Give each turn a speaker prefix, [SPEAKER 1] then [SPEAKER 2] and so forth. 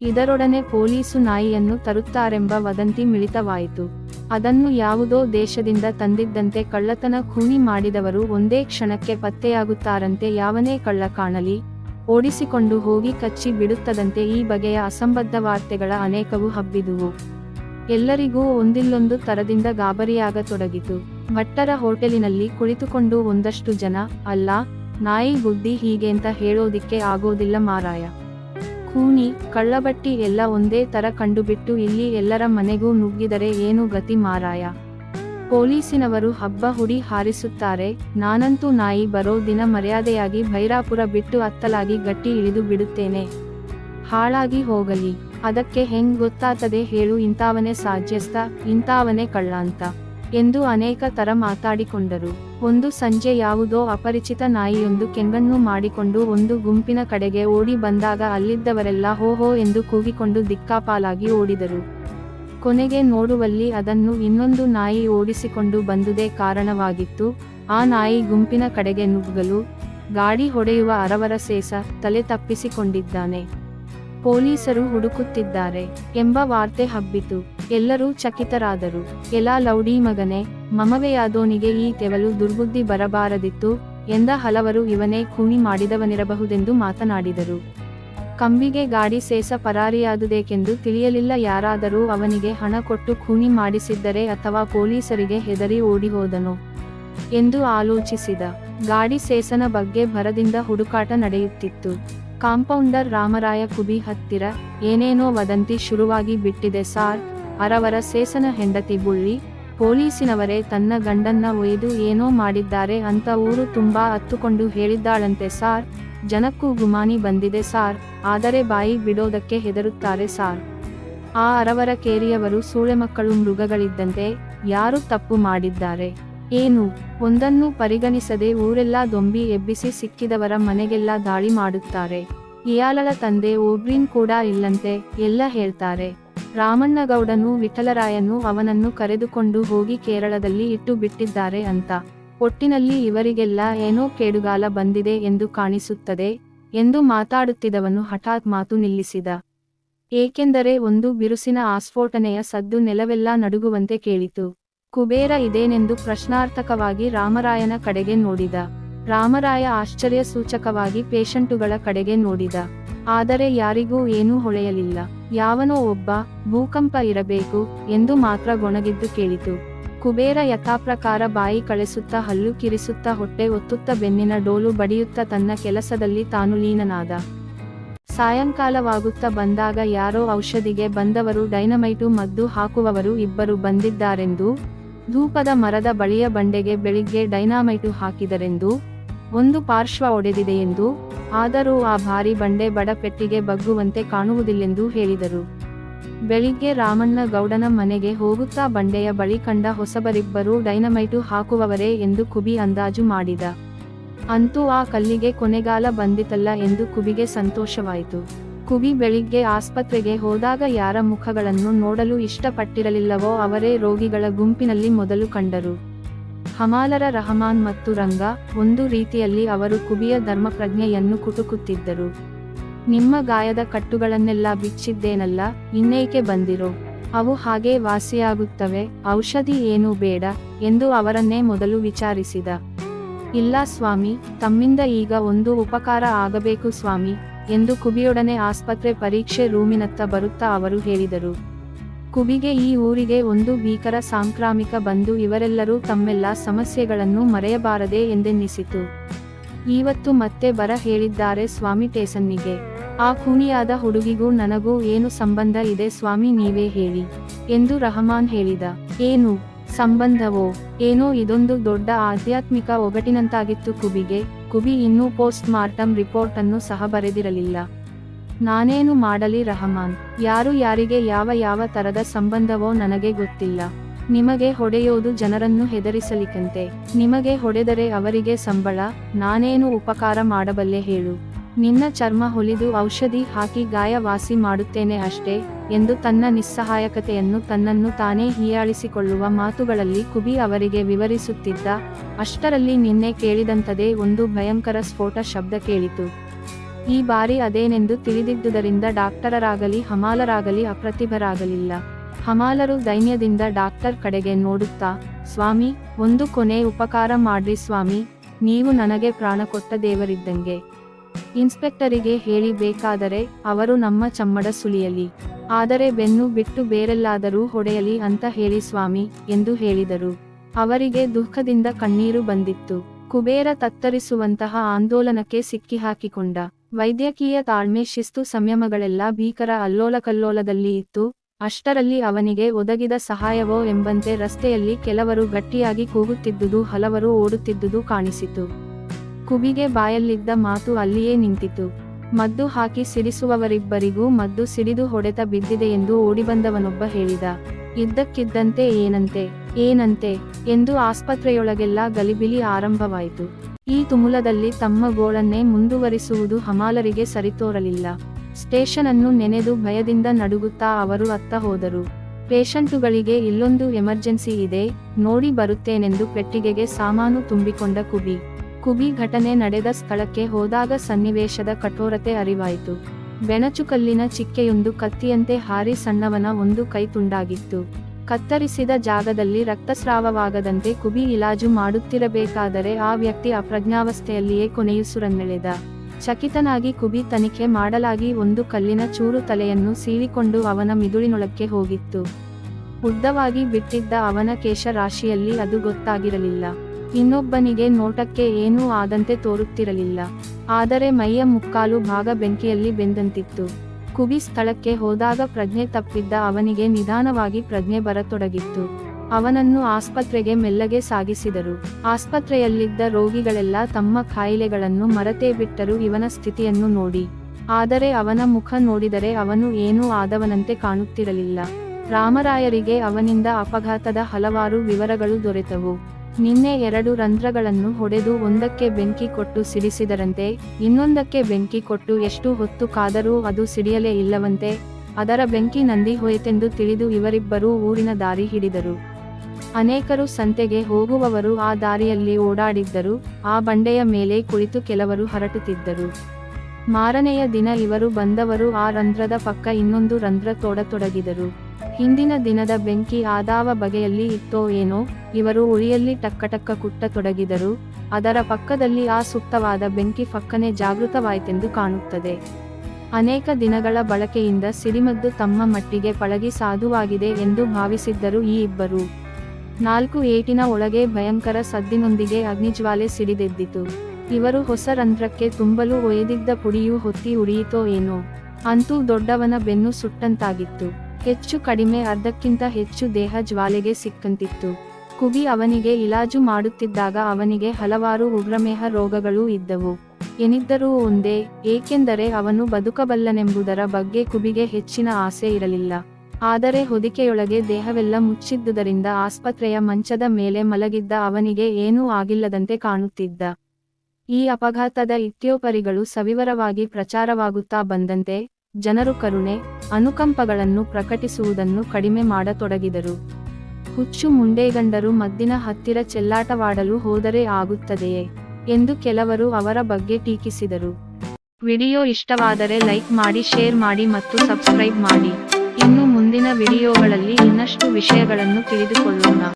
[SPEAKER 1] ಇದರೊಡನೆ police ನಾಯಿಯನ್ನು ತರುತ್ತಾರೆಂಬ ವದಂತಿ ಮಿಳಿತವಾಯಿತು. ಅದನ್ನು ಯಾವುದೋ ದೇಶದಿಂದ ತಂದಿದ್ದಂತೆ ಕಳ್ಳತನ ಖೂನಿ ಮಾಡಿದವರು ಒಂದೇ ಕ್ಷಣಕ್ಕೆ ಪತ್ತೆಯಾಗುತ್ತಾರಂತೆ ಯಾವನೇ ಕಳ್ಳ ಕಾಣಲಿ. ಓಡಿಸಿಕೊಂಡು ಹೋಗಿ ಕಚ್ಚಿ ಬಿಡುತ್ತದಂತೆ ಈ ಬಗೆಯ ಅಸಂಬದ್ಧ ವಾರ್ತೆಗಳ ಅನೇಕವು ಹಬ್ಬಿದುವು. ಎಲ್ಲರಿಗೂ ಒಂದಿಲ್ಲೊಂದು ತರದಿಂದ ಗಾಬರಿಯಾಗತೊಡಗಿತು. ಭಟ್ಟರ ಹೋಟೆಲಿನಲ್ಲಿ ಕುಳಿತುಕೊಂಡು ಒಂದಷ್ಟು ಜನ, ಅಲ್ಲ, ನಾಯಿ ಬುದ್ಧಿ ಹೀಗೆಂತ ಹೇಳೋದಿಕ್ಕೆ ಆಗೋದಿಲ್ಲ ಮಾರಾಯ. ಖೂನಿ ಕಳ್ಳಬಟ್ಟಿ ಎಲ್ಲ ಒಂದೇ ತರ ಕಂಡುಬಿಟ್ಟು ಇಲ್ಲಿ ಎಲ್ಲರ ಮನೆಗೂ ನುಗ್ಗಿದರೆ ಏನು ಗತಿ ಮಾರಾಯ? ಪೊಲೀಸಿನವರು ಹಬ್ಬ ಹುಡಿ ಹಾರಿಸುತ್ತಾರೆ, ನಾನಂತೂ ನಾಯಿ ಬರೋ ದಿನ ಮರ್ಯಾದೆಯಾಗಿ ಭೈರಾಪುರ ಬಿಟ್ಟು ಅತ್ತಲಾಗಿ ಗಟ್ಟಿ ಇಳಿದು ಬಿಡುತ್ತೇನೆ. ಹಾಳಾಗಿ ಹೋಗಲಿ, ಅದಕ್ಕೆ ಹೆಂಗ್ ಗೊತ್ತಾತದೆ ಹೇಳು ಇಂತಾವನೇ ಸಾಧ್ಯಸ್ಥ ಇಂತಾವನೇ ಕಳ್ಳ ಅಂತ. ಎಂದು ಅನೇಕ ತರ ಮಾತಾಡಿಕೊಂಡರು. ಒಂದು ಸಂಜೆ ಯಾವುದೋ ಅಪರಿಚಿತ ನಾಯಿಯೊಂದು ಕೆಂಗನ್ನು ಮಾಡಿಕೊಂಡು ಒಂದು ಗುಂಪಿನ ಕಡೆಗೆ ಓಡಿ ಬಂದಾಗ ಅಲ್ಲಿದ್ದವರೆಲ್ಲ ಹೋ ಎಂದು ಕೂಗಿಕೊಂಡು ದಿಕ್ಕಾಪಾಲಾಗಿ ಓಡಿದರು. ಕೊನೆಗೆ ನೋಡುವಲ್ಲಿ ಅದನ್ನು ಇನ್ನೊಂದು ನಾಯಿ ಓಡಿಸಿಕೊಂಡು ಬಂದುದೇ ಕಾರಣವಾಗಿತ್ತು. ಆ ನಾಯಿ ಗುಂಪಿನ ಕಡೆಗೆ ನುಗ್ಗಲು, ಗಾಡಿ ಹೊಡೆಯುವ ಅರವರ ಸೇಸ ತಲೆ ತಪ್ಪಿಸಿಕೊಂಡಿದ್ದಾನೆ. ಪೊಲೀಸರು ಹುಡುಕುತ್ತಿದ್ದಾರೆ ಎಂಬ ವಾರ್ತೆ ಹಬ್ಬಿತು. ಎಲ್ಲರೂ ಚಕಿತರಾದರು. ಎಲಾ ಲೌಡಿ ಮಗನೆ ಮಮವೆಯಾದೋನಿಗೆ ಈ ತೆವಲು ದುರ್ಬುದ್ಧಿ ಬರಬಾರದಿತ್ತು, ಎಂದ ಹಲವರು ಇವನೇ ಖೂನಿ ಮಾಡಿದವನಿರಬಹುದೆಂದು ಮಾತನಾಡಿದರು. ಕಂಬಿಗೆ ಗಾಡಿ ಸೇಸ ಪರಾರಿಯಾದುದೇಕೆಂದು ತಿಳಿಯಲಿಲ್ಲ ಯಾರಾದರೂ ಅವನಿಗೆ ಹಣ ಕೊಟ್ಟು ಖೂನಿ ಮಾಡಿಸಿದ್ದರೆ ಅಥವಾ ಪೊಲೀಸರಿಗೆ ಹೆದರಿ ಓಡಿಹೋದನೋ, ಎಂದು ಆಲೋಚಿಸಿದ. ಗಾಡಿ ಸೇಸನ ಬಗ್ಗೆ ಭರದಿಂದ ಹುಡುಕಾಟ ನಡೆಯುತ್ತಿತ್ತು. ಕಾಂಪೌಂಡರ್ ರಾಮರಾಯ ಕುಬಿ ಹತ್ತಿರ, ಏನೇನೋ ವದಂತಿ ಶುರುವಾಗಿ ಬಿಟ್ಟಿದೆ ಸಾರ್ ಅರವರ ಸೇಸನ ಹೆಂಡತಿ ಬುಳ್ಳಿ, ಪೊಲೀಸಿನವರೇ ತನ್ನ ಗಂಡನ್ನ ಒಯ್ದು ಏನೋ ಮಾಡಿದ್ದಾರೆ ಅಂತ ಊರು ತುಂಬಾ ಅತ್ತುಕೊಂಡು ಹೇಳಿದ್ದಾಳಂತೆ ಸಾರ್. ಜನಕ್ಕೂ ಗುಮಾನಿ ಬಂದಿದೆ ಸಾರ್, ಆದರೆ ಬಾಯಿ ಬಿಡೋದಕ್ಕೆ ಹೆದರುತ್ತಾರೆ ಸಾರ್. ಆ ಅರವರ ಕೇರಿಯವರು ಸೂಳೆಮಕ್ಕಳು ಮೃಗಗಳಿದ್ದಂತೆ ಯಾರು ತಪ್ಪು ಮಾಡಿದ್ದಾರೆ? ಏನು? ಒಂದನ್ನು ಪರಿಗಣಿಸದೆ ಊರೆಲ್ಲ ದೊಂಬಿ ಎಬ್ಬಿಸಿ ಸಿಕ್ಕಿದವರ ಮನೆಗೆಲ್ಲ ದಾಳಿ ಮಾಡುತ್ತಾರೆ. ಇಯಾಲಳ ತಂದೆ ಓಬ್ರಿನ್ ಕೂಡ ಇಲ್ಲಂತೆ, ಎಲ್ಲ ಹೇಳ್ತಾರೆ. ರಾಮಣ್ಣಗೌಡನು ವಿಠಲರಾಯನು ಅವನನ್ನು ಕರೆದುಕೊಂಡು ಹೋಗಿ ಕೇರಳದಲ್ಲಿ ಇಟ್ಟು ಬಿಟ್ಟಿದ್ದಾರೆ ಅಂತ. ಒಟ್ಟಿನಲ್ಲಿ ಇವರಿಗೆಲ್ಲ ಏನೋ ಕೇಡುಗಾಲ ಬಂದಿದೆ ಎಂದು ಕಾಣಿಸುತ್ತದೆ ಎಂದು ಮಾತಾಡುತ್ತಿದ್ದವನು ಹಠಾತ್ ಮಾತು ನಿಲ್ಲಿಸಿದ. ಏಕೆಂದರೆ ಒಂದು ಬಿರುಸಿನ ಆಸ್ಫೋಟನೆಯ ಸದ್ದು ನೆಲವೆಲ್ಲ ನಡುಗುವಂತೆ ಕೇಳಿತು. ಕುಬೇರ ಇದೇನೆಂದು ಪ್ರಶ್ನಾರ್ಥಕವಾಗಿ ರಾಮರಾಯನ ಕಡೆಗೆ ನೋಡಿದ. ರಾಮರಾಯ ಆಶ್ಚರ್ಯ ಸೂಚಕವಾಗಿ ಪೇಷಂಟುಗಳ ಕಡೆಗೆ ನೋಡಿದ. ಆದರೆ ಯಾರಿಗೂ ಏನೂ ಹೊಳೆಯಲಿಲ್ಲ. ಯಾವನೋ ಒಬ್ಬ ಭೂಕಂಪ ಇರಬೇಕು ಎಂದು ಮಾತ್ರ ಗೊಣಗಿದ್ದು ಕೇಳಿತು. ಕುಬೇರ ಯಥಾಪ್ರಕಾರ ಬಾಯಿ ಕಳಿಸುತ್ತಾ ಹಲ್ಲು ಕಿರಿಸುತ್ತಾ ಹೊಟ್ಟೆ ಒತ್ತುತ್ತ ಬೆನ್ನಿನ ಡೋಲು ಬಡಿಯುತ್ತಾ ತನ್ನ ಕೆಲಸದಲ್ಲಿ ತಾನು ಲೀನನಾದ. ಸಾಯಂಕಾಲವಾಗುತ್ತಾ ಬಂದಾಗ ಯಾರೋ ಔಷಧಿಗೆ ಬಂದವರು ಡೈನಮೈಟು ಮದ್ದು ಹಾಕುವವರು ಇಬ್ಬರು ಬಂದಿದ್ದಾರೆಂದು, ಧೂಪದ ಮರದ ಬಳಿಯ ಬಂಡೆಗೆ ಬೆಳಿಗ್ಗೆ ಡೈನಾಮೈಟು ಹಾಕಿದರೆಂದು ಒಂದು ಪಾರ್ಶ್ವ ಒಡೆದಿದೆಯೆಂದು ಆದರೂ ಆ ಭಾರಿ ಬಂಡೆ ಬಡ ಪೆಟ್ಟಿಗೆ ಬಗ್ಗುವಂತೆ ಕಾಣುವುದಿಲ್ಲೆಂದು ಹೇಳಿದರು. ಬೆಳಿಗ್ಗೆ ರಾಮಣ್ಣ ಗೌಡನ ಮನೆಗೆ ಹೋಗುತ್ತಾ ಬಂಡೆಯ ಬಳಿ ಕಂಡ ಹೊಸಬರಿಬ್ಬರು ಡೈನಮೈಟು ಹಾಕುವವರೇ ಎಂದು ಕುಬಿ ಅಂದಾಜು ಮಾಡಿದ. ಅಂತೂ ಆ ಕಲ್ಲಿಗೆ ಕೊನೆಗಾಲ ಬಂದಿತಲ್ಲ ಎಂದು ಕುಬಿಗೆ ಸಂತೋಷವಾಯಿತು. ಕುಬಿ ಬೆಳಿಗ್ಗೆ ಆಸ್ಪತ್ರೆಗೆ ಹೋದಾಗ ಯಾರ ಮುಖಗಳನ್ನು ನೋಡಲು ಇಷ್ಟಪಟ್ಟಿರಲಿಲ್ಲವೋ ಅವರೇ ರೋಗಿಗಳ ಗುಂಪಿನಲ್ಲಿ ಮೊದಲು ಕಂಡರು. ಹಮಾಲರ ರಹಮಾನ್ ಮತ್ತು ರಂಗ ಒಂದು ರೀತಿಯಲ್ಲಿ ಅವರು ಕುಬಿಯ ಧರ್ಮಪ್ರಜ್ಞೆಯನ್ನು ಕುಟುಕುತ್ತಿದ್ದರು. ನಿಮ್ಮ ಗಾಯದ ಕಟ್ಟುಗಳನ್ನೆಲ್ಲ ಬಿಚ್ಚಿದ್ದೇನಲ್ಲ, ಇನ್ನೇಕೆ ಬಂದಿರೋ? ಅವು ಹಾಗೇ ವಾಸಿಯಾಗುತ್ತವೆ, ಔಷಧಿ ಏನೂ ಬೇಡ ಎಂದು ಅವರನ್ನೇ ಮೊದಲು ವಿಚಾರಿಸಿದ. ಇಲ್ಲ ಸ್ವಾಮಿ, ತಮ್ಮಿಂದ ಈಗ ಒಂದು ಉಪಕಾರ ಆಗಬೇಕು ಸ್ವಾಮಿ, ಎಂದು ಕುಬಿಯೊಡನೆ ಆಸ್ಪತ್ರೆ ಪರೀಕ್ಷೆ ರೂಮಿನತ್ತ ಬರುತ್ತಾ ಅವರು ಹೇಳಿದರು. ಕುಬಿಗೆ ಈ ಊರಿಗೆ ಒಂದು ಭೀಕರ ಸಾಂಕ್ರಾಮಿಕ ಬಂದು ಇವರೆಲ್ಲರೂ ತಮ್ಮೆಲ್ಲ ಸಮಸ್ಯೆಗಳನ್ನು ಮರೆಯಬಾರದೆ ಎಂದೆನ್ನಿಸಿತು. ಇವತ್ತು ಮತ್ತೆ ಬರ ಹೇಳಿದ್ದಾರೆ ಸ್ವಾಮಿ ಟೇಸನ್ನಿಗೆ. ಆ ಕೂನಿಯಾದ ಹುಡುಗಿಗೂ ನನಗೂ ಏನು ಸಂಬಂಧ ಇದೆ ಸ್ವಾಮಿ ನೀವೇ ಹೇಳಿ, ಎಂದು ರಹಮಾನ್ ಹೇಳಿದ. ಏನು ಸಂಬಂಧವೋ? ಏನೋ ಇದೊಂದು ದೊಡ್ಡ ಆಧ್ಯಾತ್ಮಿಕ ಒಗಟಿನಂತಾಗಿತ್ತು ಕುಬಿಗೆ ಕುಬಿ ಇನ್ನೂ ಪೋಸ್ಟ್ ಮಾರ್ಟಮ್ ರಿಪೋರ್ಟ್ ಅನ್ನು ಸಹ ಬರೆದಿರಲಿಲ್ಲ. ನಾನೇನು ಮಾಡಲಿ ರಹಮಾನ್, ಯಾರು ಯಾರಿಗೆ ಯಾವ ಯಾವ ತರದ ಸಂಬಂಧವೋ ನನಗೆ ಗೊತ್ತಿಲ್ಲ. ನಿಮಗೆ ಹೊಡೆಯೋದು ಜನರನ್ನು ಹೆದರಿಸಲಿಕ್ಕಂತೆ. ನಿಮಗೆ ಹೊಡೆದರೆ ಅವರಿಗೆ ಸಂಬಳ, ನಾನೇನು ಉಪಕಾರ ಮಾಡಬಲ್ಲೆ ಹೇಳು. ನಿನ್ನ ಚರ್ಮ ಹೊಲಿದು ಔಷಧಿ ಹಾಕಿ ಗಾಯ ವಾಸಿ ಮಾಡುತ್ತೇನೆ ಅಷ್ಟೇ, ಎಂದು ತನ್ನ ನಿಸ್ಸಹಾಯಕತೆಯನ್ನು ತನ್ನನ್ನು ತಾನೇ ಹೀಯಾಳಿಸಿಕೊಳ್ಳುವ ಮಾತುಗಳಲ್ಲಿ ಕುಬಿ ಅವರಿಗೆ ವಿವರಿಸುತ್ತಿದ್ದ, ಅಷ್ಟರಲ್ಲಿ ನಿನ್ನೆ ಕೇಳಿದಂತದೇ ಒಂದು ಭಯಂಕರ ಸ್ಫೋಟ ಶಬ್ದ ಕೇಳಿತು. ಈ ಬಾರಿ ಅದೇನೆಂದು ತಿಳಿದಿದ್ದುದರಿಂದ ಡಾಕ್ಟರರಾಗಲಿ ಹಮಾಲರಾಗಲಿ ಅಪ್ರತಿಭರಾಗಲಿಲ್ಲ. ಹಮಾಲರು ದೈನ್ಯದಿಂದ ಡಾಕ್ಟರ್ ಕಡೆಗೆ ನೋಡುತ್ತಾ, ಸ್ವಾಮಿ, ಒಂದು ಕೊನೆ ಉಪಕಾರ ಮಾಡ್ರಿ ಸ್ವಾಮಿ, ನೀವು ನನಗೆ ಪ್ರಾಣ ಕೊಟ್ಟ ದೇವರಿದ್ದಂಗೆ. ಇನ್ಸ್ಪೆಕ್ಟರಿಗೆ ಹೇಳಿ ಬೇಕಾದರೆ ಅವರು ನಮ್ಮ ಚಮ್ಮಡ ಸುಳಿಯಲಿ. ಆದರೆ ಬೆನ್ನು ಬಿಟ್ಟು ಬೇರೆಲ್ಲಾದರೂ ಹೊಡೆಯಲಿ ಅಂತ ಹೇಳಿ ಸ್ವಾಮಿ, ಎಂದು ಹೇಳಿದರು. ಅವರಿಗೆ ದುಃಖದಿಂದ ಕಣ್ಣೀರು ಬಂದಿತ್ತು. ಕುಬೇರ ತತ್ತರಿಸುವಂತಹ ಆಂದೋಲನಕ್ಕೆ ಸಿಕ್ಕಿಹಾಕಿಕೊಂಡ. ವೈದ್ಯಕೀಯ ತಾಳ್ಮೆ ಶಿಸ್ತು ಸಂಯಮಗಳೆಲ್ಲ ಭೀಕರ ಅಲ್ಲೋಲಕಲ್ಲೋಲದಲ್ಲಿ ಇತ್ತು. ಅಷ್ಟರಲ್ಲಿ ಅವನಿಗೆ ಒದಗಿದ ಸಹಾಯವೋ ಎಂಬಂತೆ ರಸ್ತೆಯಲ್ಲಿ ಕೆಲವರು ಗಟ್ಟಿಯಾಗಿ ಕೂಗುತ್ತಿದ್ದುದು ಹಲವರು ಓಡುತ್ತಿದ್ದುದು ಕಾಣಿಸಿತು. ಕುಬಿಗೆ ಬಾಯಲ್ಲಿದ್ದ ಮಾತು ಅಲ್ಲಿಯೇ ನಿಂತಿತು. ಮದ್ದು ಹಾಕಿ ಸಿಡಿಸುವವರಿಬ್ಬರಿಗೂ ಮದ್ದು ಸಿಡಿದು ಹೊಡೆತ ಬಿದ್ದಿದೆ ಎಂದು ಓಡಿಬಂದವನೊಬ್ಬ ಹೇಳಿದ. ಇದ್ದಕ್ಕಿದ್ದಂತೆ ಏನಂತೆ ಏನಂತೆ ಎಂದು ಆಸ್ಪತ್ರೆಯೊಳಗೆಲ್ಲ ಗಲಿಬಿಲಿ ಆರಂಭವಾಯಿತು. ಈ ತುಮುಲದಲ್ಲಿ ತಮ್ಮ ಗೋಳನ್ನೇ ಮುಂದುವರಿಸುವುದು ಹಮಾಲರಿಗೆ ಸರಿತೋರಲಿಲ್ಲ. ಸ್ಟೇಷನ್ ಅನ್ನು ನೆನೆದು ಭಯದಿಂದ ನಡುಗುತ್ತಾ ಅವರು ಅತ್ತ ಹೋದರು. ಪೇಷಂಟುಗಳಿಗೆ ಇಲ್ಲೊಂದು ಎಮರ್ಜೆನ್ಸಿ ಇದೆ, ನೋಡಿ ಬರುತ್ತೇನೆಂದು ಪೆಟ್ಟಿಗೆಗೆ ಸಾಮಾನು ತುಂಬಿಕೊಂಡ ಕುಬಿ. ಕುಬಿ ಘಟನೆ ನಡೆದ ಸ್ಥಳಕ್ಕೆ ಹೋದಾಗ ಸನ್ನಿವೇಶದ ಕಠೋರತೆ ಅರಿವಾಯಿತು. ಬೆಣಚುಕಲ್ಲಿನ ಚಿಕ್ಕೆಯೊಂದು ಕತ್ತಿಯಂತೆ ಹಾರಿ ಸಣ್ಣವನ ಒಂದು ಕೈ ತುಂಡಾಗಿತ್ತು. ಕತ್ತರಿಸಿದ ಜಾಗದಲ್ಲಿ ರಕ್ತಸ್ರಾವವಾಗದಂತೆ ಕುಬಿ ಇಲಾಜು ಮಾಡುತ್ತಿರಬೇಕಾದರೆ ಆ ವ್ಯಕ್ತಿ ಅಪ್ರಜ್ಞಾವಸ್ಥೆಯಲ್ಲಿಯೇ ಕೊನೆಯುಸುರನ್ನೆಳೆದ ಚಕಿತನಾಗಿ ಕುಬಿ ತನಿಖೆ ಮಾಡಲಾಗಿ ಒಂದು ಕಲ್ಲಿನ ಚೂರು ತಲೆಯನ್ನು ಸೀಳಿಕೊಂಡು ಅವನ ಮಿದುಳಿನೊಳಕ್ಕೆ ಹೋಗಿತ್ತು. ಉದ್ದವಾಗಿ ಬಿಟ್ಟಿದ್ದ ಅವನ ಕೇಶ ರಾಶಿಯಲ್ಲಿ ಅದು ಗೊತ್ತಾಗಿರಲಿಲ್ಲ. ಇನ್ನೊಬ್ಬನಿಗೆ ನೋಟಕ್ಕೆ ಏನೂ ಆದಂತೆ ತೋರುತ್ತಿರಲಿಲ್ಲ. ಆದರೆ ಮೈಯ ಮುಕ್ಕಾಲು ಭಾಗ ಬೆಂಕಿಯಲ್ಲಿ ಬೆಂದಂತಿತ್ತು. ಕುಬಿ ಸ್ಥಳಕ್ಕೆ ಹೋದಾಗ ಪ್ರಜ್ಞೆ ತಪ್ಪಿದ್ದ ಅವನಿಗೆ ನಿಧಾನವಾಗಿ ಪ್ರಜ್ಞೆ ಬರತೊಡಗಿತ್ತು. ಅವನನ್ನು ಆಸ್ಪತ್ರೆಗೆ ಮೆಲ್ಲಗೆ ಸಾಗಿಸಿದರು. ಆಸ್ಪತ್ರೆಯಲ್ಲಿದ್ದ ರೋಗಿಗಳೆಲ್ಲ ತಮ್ಮ ಕಾಯಿಲೆಗಳನ್ನು ಮರೆತೇ ಬಿಟ್ಟರು ಇವನ ಸ್ಥಿತಿಯನ್ನು ನೋಡಿ. ಆದರೆ ಅವನ ಮುಖ ನೋಡಿದರೆ ಅವನು ಏನೂ ಆದವನಂತೆ ಕಾಣುತ್ತಿರಲಿಲ್ಲ. ರಾಮರಾಯರಿಗೆ ಅವನಿಂದ ಅಪಘಾತದ ಹಲವಾರು ವಿವರಗಳು ದೊರೆತವು. ನಿನ್ನೆ ಎರಡು ರಂಧ್ರಗಳನ್ನು ಹೊಡೆದು ಒಂದಕ್ಕೆ ಬೆಂಕಿ ಕೊಟ್ಟು ಸಿಡಿಸಿದರಂತೆ, ಇನ್ನೊಂದಕ್ಕೆ ಬೆಂಕಿ ಕೊಟ್ಟು ಎಷ್ಟು ಹೊತ್ತು ಕಾದರೂ ಅದು ಸಿಡಿಯಲೇ ಇಲ್ಲವಂತೆ, ಅದರ ಬೆಂಕಿ ನಂದಿ ಹೋಯಿತೆಂದು ತಿಳಿದು ಇವರಿಬ್ಬರೂ ಊರಿನ ದಾರಿ ಹಿಡಿದರು. ಅನೇಕರು ಸಂತೆಗೆ ಹೋಗುವವರು ಆ ದಾರಿಯಲ್ಲಿ ಓಡಾಡಿದ್ದರು, ಆ ಬಂಡೆಯ ಮೇಲೆ ಕುಳಿತು ಕೆಲವರು ಹರಟುತ್ತಿದ್ದರು. ಮಾರನೆಯ ದಿನ ಇವರು ಬಂದವರು ಆ ರಂಧ್ರದ ಪಕ್ಕ ಇನ್ನೊಂದು ರಂಧ್ರ ತೋಡತೊಡಗಿದರು. ಹಿಂದಿನ ದಿನದ ಬೆಂಕಿ ಆದಾವ ಬಗೆಯಲ್ಲಿ ಇತ್ತೋ ಏನೋ, ಇವರು ಉಳಿಯಲ್ಲಿ ಟಕ್ಕಟಕ್ಕ ಕುಟ್ಟತೊಡಗಿದರು ಅದರ ಪಕ್ಕದಲ್ಲಿ ಆ ಸೂಕ್ತವಾದ ಬೆಂಕಿ ಫಕ್ಕನೆ ಜಾಗೃತವಾಯಿತೆಂದು ಕಾಣುತ್ತದೆ. ಅನೇಕ ದಿನಗಳ ಬಳಕೆಯಿಂದ ಸಿಡಿಮದ್ದು ತಮ್ಮ ಮಟ್ಟಿಗೆ ಪಳಗಿ ಸಾಧುವಾಗಿದೆ ಎಂದು ಭಾವಿಸಿದ್ದರು ಈ ಇಬ್ಬರು. ನಾಲ್ಕು ಏಟಿನ ಒಳಗೆ ಭಯಂಕರ ಸದ್ದಿನೊಂದಿಗೆ ಅಗ್ನಿಜ್ವಾಲೆ ಸಿಡಿದೆದ್ದಿತು. ಇವರು ಹೊಸ ರಂಧ್ರಕ್ಕೆ ತುಂಬಲು ಒಯ್ದಿದ್ದ ಪುಡಿಯು ಹೊತ್ತಿ ಉರಿಯಿತೋ ಏನೋ, ಅಂತೂ ದೊಡ್ಡವನ ಬೆನ್ನು ಸುಟ್ಟಂತಾಗಿತ್ತು. ಹೆಚ್ಚು ಕಡಿಮೆ ಅರ್ಧಕ್ಕಿಂತ ಹೆಚ್ಚು ದೇಹ ಜ್ವಾಲೆಗೆ ಸಿಕ್ಕಂತಿತ್ತು. ಕುಬಿ ಅವನಿಗೆ ಇಲಾಜು ಮಾಡುತ್ತಿದ್ದಾಗ ಅವನಿಗೆ ಹಲವಾರು ಉಗ್ರಮೇಹ ರೋಗಗಳೂ ಇದ್ದವು. ಏನಿದ್ದರೂ ಒಂದೇ, ಏಕೆಂದರೆ ಅವನು ಬದುಕಬಲ್ಲನೆಂಬುದರ ಬಗ್ಗೆ ಕುಬಿಗೆ ಹೆಚ್ಚಿನ ಆಸೆ ಇರಲಿಲ್ಲ. ಆದರೆ ಹೊದಿಕೆಯೊಳಗೆ ದೇಹವೆಲ್ಲ ಮುಚ್ಚಿದ್ದುದರಿಂದ ಆಸ್ಪತ್ರೆಯ ಮಂಚದ ಮೇಲೆ ಮಲಗಿದ್ದ ಅವನಿಗೆ ಏನೂ ಆಗಿಲ್ಲದಂತೆ ಕಾಣುತ್ತಿದ್ದ. ಈ ಅಪಘಾತದ ಇತ್ಯೋಪರಿಗಳು ಸವಿವರವಾಗಿ ಪ್ರಚಾರವಾಗುತ್ತಾ ಬಂದಂತೆ ಜನರು ಕರುಣೆ, ಅನುಕಂಪಗಳನ್ನು ಪ್ರಕಟಿಸುವುದನ್ನು ಕಡಿಮೆ ಮಾಡತೊಡಗಿದರು. ಹುಚ್ಚು ಮುಂಡೇಗಂಡರು ಮದ್ದಿನ ಹತ್ತಿರ ಚೆಲ್ಲಾಟವಾಡಲು ಹೋದರೆ ಆಗುತ್ತದೆಯೇ? ಎಂದು ಕೆಲವರು ಅವರ ಬಗ್ಗೆ ಟೀಕಿಸಿದರು. ವಿಡಿಯೋ ಇಷ್ಟವಾದರೆ ಲೈಕ್ ಮಾಡಿ, ಶೇರ್ ಮಾಡಿ ಮತ್ತು ಸಬ್ಸ್ಕ್ರೈಬ್ ಮಾಡಿ. ಇನ್ನು ಮುಂದಿನ ವಿಡಿಯೋಗಳಲ್ಲಿ ಇನ್ನಷ್ಟು ವಿಷಯಗಳನ್ನು ತಿಳಿದುಕೊಳ್ಳೋಣ.